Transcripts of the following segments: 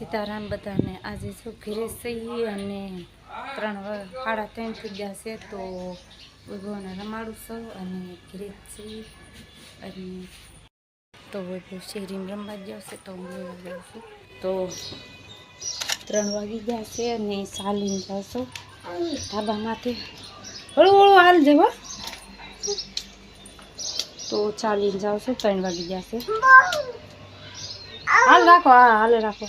સીતારામ બધાને આજે જો ઘરે સહી અને ત્રણ સાડા ત્રણ થઈ ગયા છે તો વૈભવને રમાડું છું અને ઘરે સહી અને તો વૈભવ શેરીમાં રમવા ગયા છે તો હું લેવા છું. તો ત્રણ વાગી ગયા છે અને ચાલીને જાઉં છું ધાબામાંથી. હળું હળું, હાલ જવા. તો ચાલીને જાઉં છું ત્રણ વાગી ગયા છે. હાલ રાખો, હા, હાલે રાખો.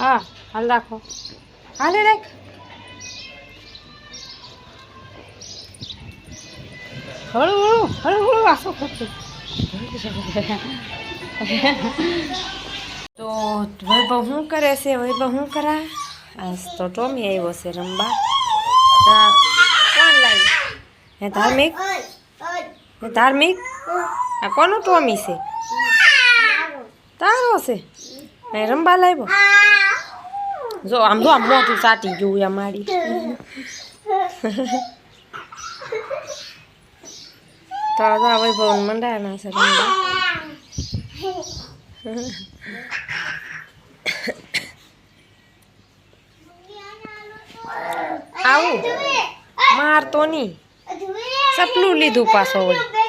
હા, હાલ રાખો. હાલે રાખ. હળું હળું હળું હળું વાસો કરતું તો વૈભવ શું કરે છે? વૈભવ શું કરા? આજ તો ટોમી આવ્યો છે રમવા. કોણ લાવી? હે ધાર્મિક? હે ધાર્મિક? આ કોનું ટોમી છે? તારો છે? રમવા લાવ્યો? જો, આમ જો, આમ મોટું સાટી ગયું આ માડી તો આ વૈભવ મંડાના રંબા આવું, મારતો નહીં. સપલું લીધું પાછો વળી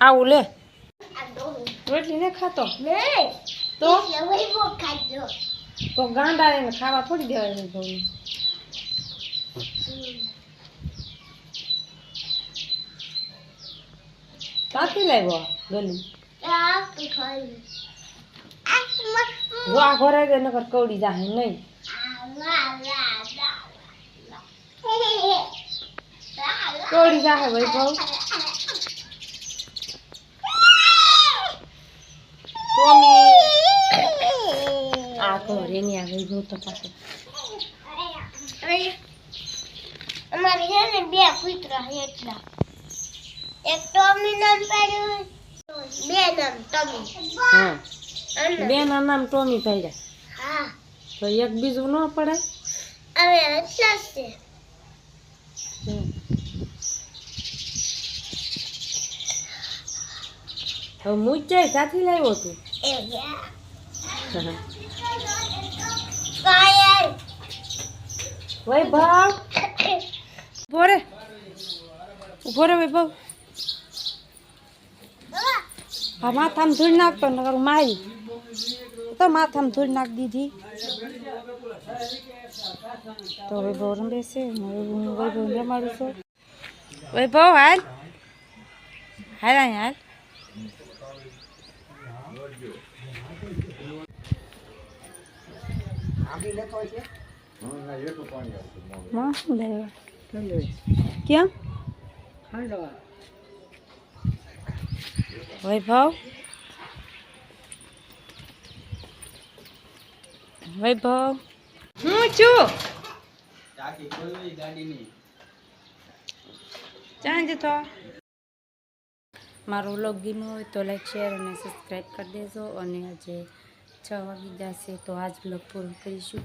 આવું લે. રોટલી ને ખાતો? તો? તો ગાંડા એને ખાવા થોડી દેવાય છે કાથી લાવ્યો ગલું? જો ઘરે નકર કવડી જાહે નહીં. કવડી જાહે ભાઈ ટોમી ઘરે ની આ વૈભવ તો પાછો અમારી છે ને બે કૂતરા એટલા. એક ટોમી નામ પાડ્યું બે નામ ટોમી. હા. અને બે ના નામ ટોમી પાડ્યા. હા. તો એક બીજું ન પડે? હવે એટલા જ છે હવે લાવ્યો તું. એ વૈભવ. ઊભો રે. ઊભો રે વૈભવ. હા, માથામાં ધૂળ નાખતો નગર મારી. તો માથામાં ધૂળ નાખી દીધી. તો વૈભવ રમે છે વૈભવ રમાડું છું. વૈભવ, હાલ. હાલ હાલ. માં શું લેવા ક્યાં વૈભવ વૈભવ હું છું. ચાંદ તો મારો વ્લોગ ગીમો હોય તો લાઈક શેર અને સબસ્ક્રાઈબ કરી દેજો. અને આજે છ વાગી જશે તો આજ વ્લોગ પૂરો કરીશું.